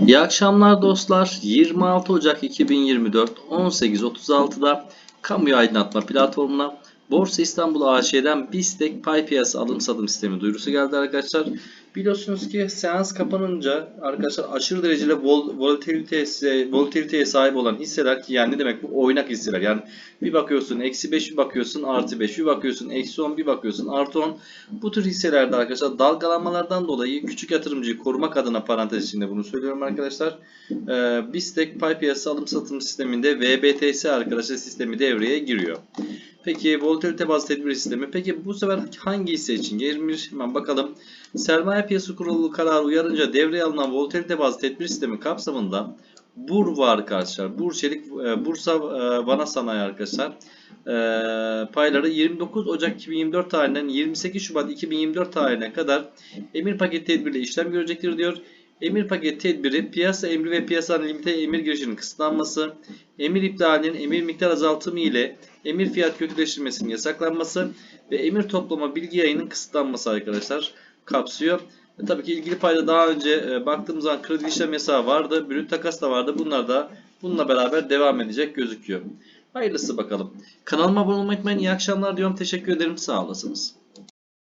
İyi akşamlar dostlar. 26 Ocak 2024 18.36'da Kamuya Aydınlatma Platformu'na Borsa İstanbul AŞ'den BISTEK pay piyasa alım satım sistemi duyurusu geldi arkadaşlar. Biliyorsunuz ki seans kapanınca arkadaşlar aşırı derecede vol volatiliteye, volatiliteye sahip olan hisseler ki yani ne demek bu oynak hisseler yani bir bakıyorsun eksi 5 bir bakıyorsun artı 5 bir bakıyorsun eksi 10 bir bakıyorsun artı 10 bu tür hisselerde arkadaşlar dalgalanmalardan dolayı küçük yatırımcıyı korumak adına parantez içinde bunu söylüyorum arkadaşlar. Ee, BISTEK pay piyasa alım satım sisteminde VBTS arkadaşlar sistemi devreye giriyor. Peki volatilite bazlı tedbir sistemi. Peki bu sefer hangi hisse için girmiş? Hemen bakalım. Sermaye piyasa kurulu kararı uyarınca devreye alınan volatilite bazlı tedbir sistemi kapsamında BUR var arkadaşlar. Bur Çelik, e, Bursa e, Vana Sanayi arkadaşlar. E, payları 29 Ocak 2024 tarihinden 28 Şubat 2024 tarihine kadar emir paket tedbiriyle işlem görecektir diyor. Emir paket tedbiri piyasa emri ve piyasa limite emir girişinin kısıtlanması, emir iptalinin emir miktar azaltımı ile emir fiyat kötüleştirmesinin yasaklanması ve emir toplama bilgi yayının kısıtlanması arkadaşlar kapsıyor. E, tabii ki ilgili payda daha önce e, baktığımız zaman kredi işlem yasağı vardı, brüt takas da vardı. Bunlar da bununla beraber devam edecek gözüküyor. Hayırlısı bakalım. Kanalıma abone olmayı unutmayın. İyi akşamlar diyorum. Teşekkür ederim. Sağ olasınız.